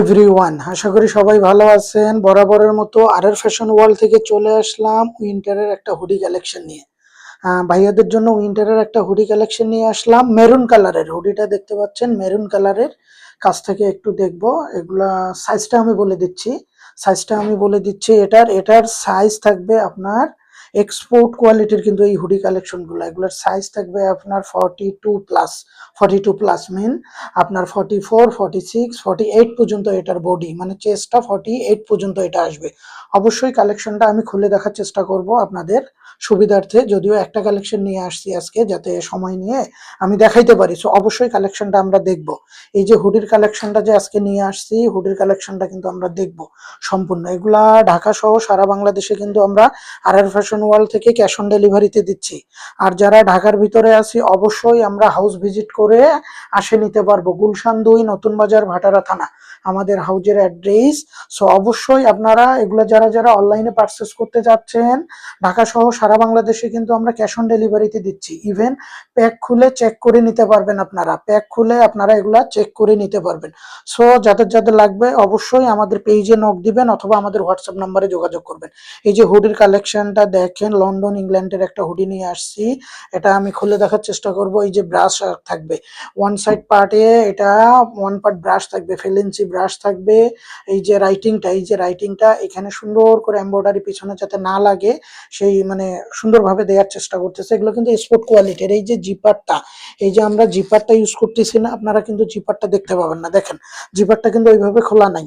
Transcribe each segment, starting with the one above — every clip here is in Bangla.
এভরিওয়ান আশা করি সবাই ভালো আছেন। বরাবরের মতো আরের ফ্যাশন ওয়ার্ল্ড থেকে চলে আসলাম উইন্টারের একটা হুডি কালেকশন নিয়ে। ভাইয়াদের জন্য উইন্টারের একটা হুডি কালেকশন নিয়ে আসলাম। মেরুন কালারের। হুডিটা দেখতে পাচ্ছেন, মেরুন কালারের। কাছ থেকে একটু দেখব। এগুলা সাইজটা আমি বলে দিচ্ছি। সাইজটা আমি বলে দিচ্ছি এটার। এটার সাইজ থাকবে আপনার এক্সপোর্ট কোয়ালিটির কিন্তু এই হুডি কালেকশনগুলো এগুলোর সাইজ থাকবে আপনার forty two plus forty two plus mean আপনার forty four forty six forty eight পর্যন্ত এটার বডি মানে চেস্টটা ফর্টি এইট পর্যন্ত এটা আসবে। অবশ্যই কালেকশনটা আমি খুলে দেখার চেষ্টা করব আপনাদের সুবিধার্থে, যদিও একটা কালেকশন নিয়ে আসছি আজকে যাতে সময় নিয়ে আমি দেখাইতে পারি। সো অবশ্যই কালেকশনটা আমরা দেখব। এই যে হুডির কালেকশনটা যে আজকে নিয়ে আসছি হুডির কালেকশনটা কিন্তু আমরা দেখব সম্পূর্ণ। এগুলা ঢাকা সহ সারা বাংলাদেশে কিন্তু আমরা আর ফ্যাশন ওয়ার্ল্ড থেকে ক্যাশ অন ডেলিভারিতে দিচ্ছি। আর যারা ঢাকার ভিতরে আছি, অবশ্যই আমরা হাউস ভিজিট করে আসে নিতে পারব। গুলশান দুই, নতুন বাজার, ভাটারা থানা, আমাদের হাউজের অ্যাড্রেস সো অবশ্যই আপনারা এগুলো যারা যারা অনলাইনে পারচেস করতে যাচ্ছেন, ঢাকা সহ সারা বাংলাদেশে কিন্তু আমরা ক্যাশ অন ডেলিভারিতে দিচ্ছি। ইভেন প্যাক খুলে চেক করে নিতে পারবেন আপনারা। প্যাক খুলে আপনারা এগুলা চেক করে নিতে পারবেন। সো যাদের যাদের লাগবে, অবশ্যই আমাদের পেজে নক দিবেন অথবা আমাদের হোয়াটসঅ্যাপ নাম্বারে যোগাযোগ করবেন। এই যে হুডির কালেকশনটা দেখেন লন্ডন ইংল্যান্ডের একটা হুডি নিয়ে আসছি। এটা আমি খুলে দেখার চেষ্টা করব। এই যে ব্রাশ থাকবে। ওয়ান সাইড পার্টে এটা ওয়ান পার্ট ব্রাশ থাকবে ফেলেন্সি ব্রাশ থাকবে। এই যে রাইটিংটা এই যে রাইটিংটা এখানে সুন্দর করে এমব্রয়ডারি পিছনে যাতে না লাগে, সেই মানে সুন্দরভাবে দেওয়ার চেষ্টা করতেছে। এগুলো কিন্তু স্পোর্ট কোয়ালিটির এই যে জিপারটা এই যে আমরা জিপারটা ইউজ করতেছি না, আপনারা কিন্তু জিপারটা দেখতে পাবেন না। দেখেন জিপারটা কিন্তু ওইভাবে খোলা নাই।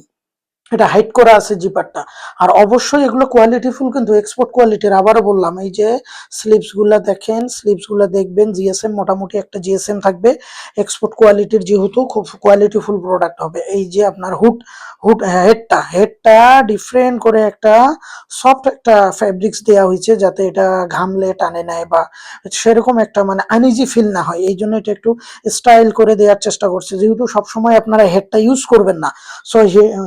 এটা হাইট করা আছে জিপারটা আর অবশ্যই এগুলো কোয়ালিটি ফুল কিন্তু এক্সপোর্ট কোয়ালিটির আবারও বললাম, এই যে স্লিপসগুলা দেখেন স্লিপসগুলা দেখবেন জিএসএম মোটামুটি একটা জিএসএম থাকবে। এক্সপোর্ট কোয়ালিটির যেহেতু খুব কোয়ালিটিফুল প্রোডাক্ট হবে। এই যে আপনার হুড হুড হেডটা হেডটা ডিফারেন্ট করে একটা সফট একটা ফ্যাব্রিক্স দেওয়া হয়েছে, যাতে এটা ঘামলে, টানে নেয় বা সেরকম একটা মানে আনইজি ফিল না হয়। এই জন্য এটা একটু স্টাইল করে দেওয়ার চেষ্টা করছে। যেহেতু সবসময় আপনারা হেডটা ইউজ করবেন না। সো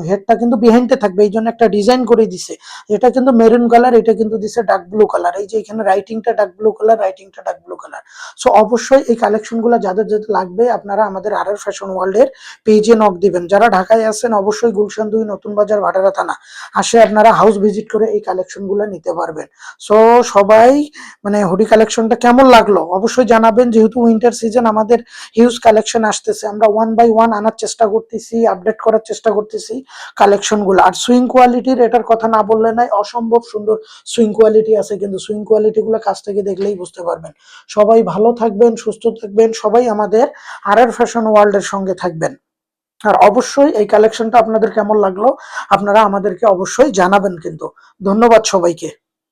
হেডটা কিন্তু বিহাইন্ডে থাকবে, এই জন্য একটা ডিজাইন করে দিছে। এটা কিন্তু মেরুন কালার এটা কিন্তু দিছে ডার্ক ব্লু কালার এই যে এখানে রাইটিংটা ডার্ক ব্লু কালার রাইটিংটা ডার্ক ব্লু কালার সো অবশ্যই এই কালেকশনগুলো যাদের যাদের লাগবে, আপনারা আমাদের আর ফ্যাশন ওয়ার্ল্ডের পেজে নক দিবেন। যারা ঢাকায় আছেন, অবশ্যই গুলশান দুই নতুন বাজার, ভাটারা থানা। আসে আপনারা হাউস ভিজিট করে এই কালেকশনগুলো নিতে পারবেন। সো সবাই মানে হুডি কালেকশনটা কেমন লাগল? অবশ্যই জানাবেন, যেহেতু উইন্টার সিজন আমাদের হিউজ কালেকশন আসতেছে। আমরা ওয়ান বাই ওয়ান আনার চেষ্টা করতেছি আপডেট করার চেষ্টা করতেছি। কালেকশন গুলো। আর সুইং কোয়ালিটির এটার কথা না বললে নাই, অসম্ভব সুন্দর সুইং কোয়ালিটি আছে, কিন্তু সুইং কোয়ালিটি গুলো কাছ থেকে দেখলেই বুঝতে পারবেন। সবাই ভালো থাকবেন, সুস্থ থাকবেন, সবাই আমাদের আর ফ্যাশন ওয়ার্ল্ডের সঙ্গে থাকবেন। আর অবশ্যই এই কালেকশনটা আপনাদের কেমন লাগল, আপনারা আমাদেরকে অবশ্যই জানাবেন কিন্তু। ধন্যবাদ সবাইকে।